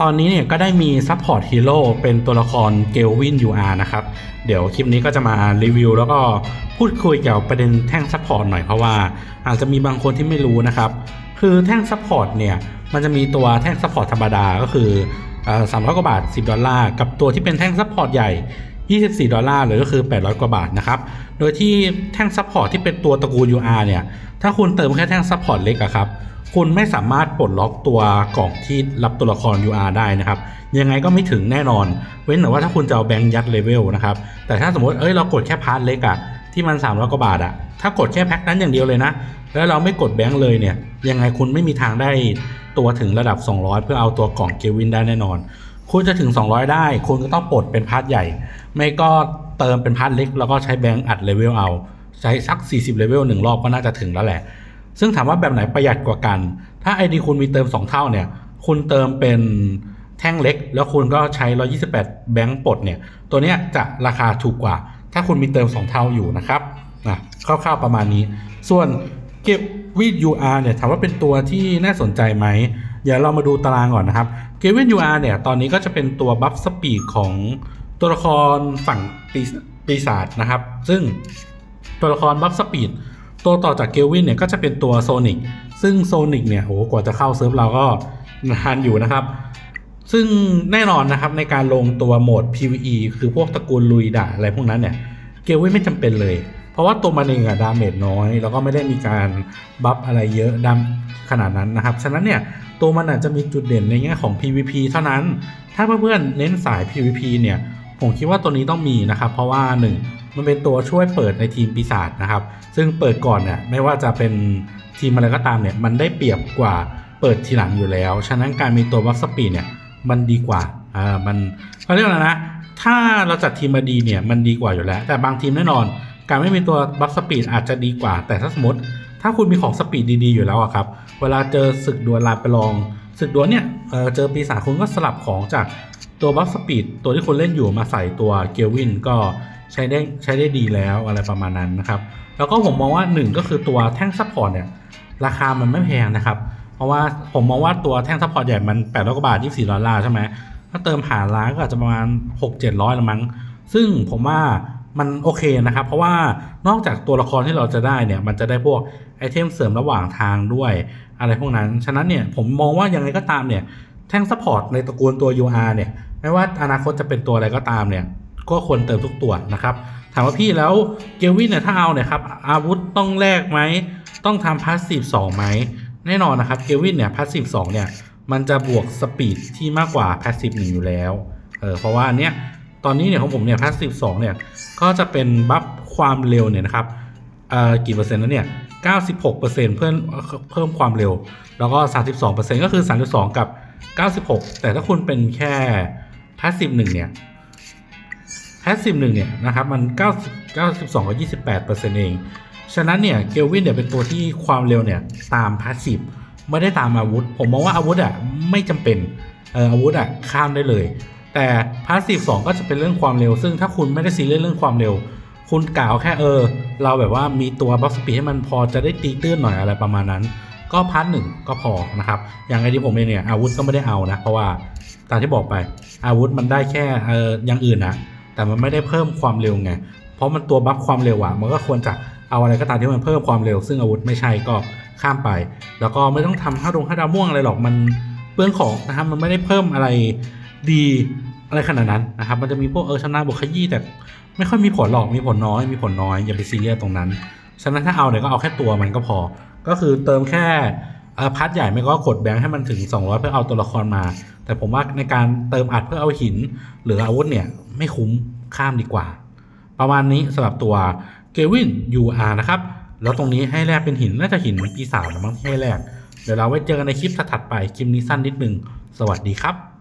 ตอนนี้เนี่ยก็ได้มีซัพพอร์ตฮีโร่เป็นตัวละครเกลวิน UR นะครับ เดี๋ยวคลิปนี้ก็จะมารีวิวแล้วก็พูดคุยเกี่ยวกับประเด็นแท่งซัพพอร์ตหน่อยเพราะว่าอาจจะมีบางคนที่ไม่รู้นะครับ คือแท่งซัพพอร์ตเนี่ยมันจะมีตัวแท่งซัพพอร์ตธรรมดาก็คือสามร้อยกว่าบาท 10 ดอลลาร์กับตัวที่เป็นแท่งซัพพอร์ตใหญ่ 24 ดอลลาร์หรือก็คือ 800 กว่าบาทนะครับ โดยที่แท่งซัพพอร์ตที่เป็นตัวตระกูล UR เนี่ย ถ้าคุณเติมแค่แท่งซัพพอร์ตเล็กอะครับ คุณไม่สามารถปลดล็อกตัวกล่องที่รับตัวละคร UR ได้นะครับ ยังไงก็ไม่ถึงแน่นอน เว้นแต่ว่าถ้าคุณจะเอาแบงค์ยัดเลเวลนะครับ แต่ถ้าสมมติ เอ้ย เรากดแค่พาร์ทเล็กอะที่มัน 300 กว่าบาทอะถ้ากดแค่แพ็คนั้นอย่างเดียวเลยนะ แล้วเราไม่กดแบงค์เลยเนี่ย ยังไงคุณไม่มีทางได้ตัวถึงระดับ 200 เพื่อเอาตัวกล่องเกวินได้แน่นอน คุณจะถึง 200 ได้ คุณก็ต้องปลดเป็นพาร์ทใหญ่ ไม่ก็เติมเป็นพาร์ทเล็ก แล้วก็ใช้แบงค์อัดเลเวลเอา ใช้สัก 40 เลเวลหนึ่งรอบก็น่าจะถึงแล้วแหละ ซึ่งถามว่าแบบไหนประหยัดกว่ากัน ถ้า ID คุณมีเติม 2 เท่าเนี่ย คุณเติมเป็นแท่งเล็ก แล้วคุณก็ใช้ 128 แบงค์ปลดเนี่ย ตัวเนี้ยจะราคาถูกกว่า ถ้าคุณมีเติม 2 เท่าอยู่นะครับนะคร่าวๆประมาณนี้ ส่วนเก็บวีด UR เนี่ยถามว่าเป็นตัวที่น่าสนใจไหม เดี๋ยวเรามาดูตารางก่อนนะครับเกวิน UR เนี่ย ตอนนี้ก็จะเป็นตัวบัฟสปีดของตัวละครฝั่งปีปีศาจนะครับ ซึ่งตัวละครบัฟสปีดตัวต่อจากเกลวินเนี่ยก็จะเป็นตัวโซนิกซึ่งโซนิกเนี่ยโหกว่าจะเข้าเซิร์ฟเราก็นานอยู่นะครับ ซึ่งแน่นอนนะครับในการลงตัวโหมด PVE คือพวกตระกูลลุยด่าอะไรพวกนั้นเนี่ยเกลวินไม่จำเป็นเลย เพราะว่าตัวมันเองอะดาเมจน้อย แล้วก็ไม่ได้มีการบัฟอะไรเยอะดาขนาดนั้นนะครับ ฉะนั้นเนี่ย ตัวมันอาจจะมีจุดเด่นในแง่ของ PVP เท่านั้น ถ้าเพื่อนๆเน้นสาย PVP เนี่ย ผมคิดว่าตัวนี้ต้องมีนะครับ เพราะว่าหนึ่งมันเป็นตัวช่วยเปิดในทีมปีศาจนะครับ ซึ่งเปิดก่อนเนี่ยไม่ว่าจะเป็นทีมอะไรก็ตามเนี่ย มันได้เปรียบกว่าเปิดทีหลังอยู่แล้ว ฉะนั้นการมีตัววัฟสปีดเนี่ย มันดีกว่า อ่า มันเขาเรียกอะไรนะ ถ้าเราจัดทีมมาดีเนี่ย มันดีกว่าอยู่แล้ว แต่บางทีมแน่นอน การไม่มีตัวบัฟสปีดอาจจะดีกว่า แต่ถ้าสมมติ ถ้าคุณมีของสปีดดีๆอยู่แล้วอะครับ เวลาเจอศึกดวลลาไปลองศึกดวลเนี่ยเเจอปีศาจคุณก็สลับของจากตัวบัฟสปีดตัวที่คุณเล่นอยู่มาใส่ตัวเกลวินก็ใช้ได้ใช้ได้ดีแล้วอะไรประมาณนั้นนะครับ แล้วก็ผมมองว่าหนึ่งก็คือตัวแท่งซัพพอร์ตเนี่ยราคามันไม่แพงนะครับ เพราะว่าผมมองว่าตัวแท่งซัพพอร์ตใหญ่มัน8ปดร้อยกว่าบาท24ดอลลาร์ใช่ไหมถ้าเติมผ่านร้านก็อาจจะประมาณ 6 7 0 0ละมั้ง ซึ่งผมว่ามันโอเคนะครับ เพราะว่านอกจากตัวละครที่เราจะได้เนี่ย มันจะได้พวก ไอเทมเสริมระหว่างทางด้วย อะไรพวกนั้น ฉะนั้นเนี่ยผมมองว่ายังไงก็ตามเนี่ยแท่งซัพพอร์ตในตระกูลตัว UR เนี่ยไม่ว่าอนาคตจะเป็นตัวอะไรก็ตามเนี่ยก็ควรเติมทุกตัวนะครับถามว่าพี่แล้วเกลวินเนี่ยถ้าเอาเนี่ยครับอาวุธต้องแลกไหมต้องทำพาสซีฟสองไหมแน่นอนนะครับเกลวินเนี่ยพาสซีฟสองเนี่ยมันจะบวกสปีดที่มากกว่าพาสซีฟหนึ่งอยู่แล้วเออเพราะว่าอันเนี้ยตอนนี้เนี่ยของผมเนี่ยพาสซีฟสองเนี่ยก็จะเป็นบัฟความเร็วเนี่ยนะครับเอ่อกี่เปอร์เซ็นต์แล้วเนี่ย 96%เพิ่มเพิ่มความเร็ว แล้วก็ 32%ก็คือ 32 กับ 96 แต่ถ้าคุณเป็นแค่พาสซีฟหนึ่งเนี่ยแพสซีฟหนึ่งเนี่ยนะครับมัน9 92กับ28เปอร์เอง ฉะนั้นเนี่ยเกลวินเนี่ยเป็นตัวที่ความเร็วเนี่ยตามพาสซีฟไม่ได้ตามอาวุธ ผมมองว่าอาวุธอะไม่จำเป็นเอออาวุธอะข้ามได้เลย แต่พาสซีฟสก็จะเป็นเรื่องความเร็ว ซึ่งถ้าคุณไม่ได้ซีเรียสเรื่องความเร็ว คุณกล่าวแค่เออ เราแบบว่ามีตัวบัฟสปีดให้มันพอจะได้ตีตื้นหน่อยอะไรประมาณนั้น ก็พาร์ทหนึ่งก็พอนะครับ อย่างไอที่ผมเองเนี่ยอาวุธก็ไม่ได้เอานะ เพราะว่าตามที่บอกไปอาวุธมันได้แค่เอออย่างอื่นนะแต่มันไม่ได้เพิ่มความเร็วไง เพราะมันตัวบัฟความเร็วอะมันก็ควรจะเอาอะไรก็ตามที่มันเพิ่มความเร็ว ซึ่งอาวุธไม่ใช่ก็ข้ามไป แล้วก็ไม่ต้องทำห้าดงห้าดาวม่วงอะไรหรอกมันเปลืองของนะครับมันไม่ได้เพิ่มอะไรดี อะไรขนาดนั้นนะครับ มันจะมีพวกเออชนะบวกขยี้แต่ไม่ค่อยมีผลหรอกมีผลน้อย มีผลน้อยอย่าไปซีเรียสตรงนั้น ฉะนั้นถ้าเอาเนี่ยก็เอาแค่ตัวมันก็พอ ก็คือเติมแค่พัดใหญ่ไม่ก็กดแบงค์ให้มันถึง 200 เพื่อเอาตัวละครมา แต่ผมว่าในการเติมอัดเพื่อเอาหิน หรืออาวุธเนี่ยไม่คุ้มข้ามดีกว่า ประมาณนี้สำหรับตัวเกวิน UR นะครับ แล้วตรงนี้ให้แลกเป็นหิน น่าจะหินปีศาจหรือมั้งให้แลกเดี๋ยวเราไว้เจอกันในคลิปถัดไปคลิปนี้สั้นนิดนึง สวัสดีครับ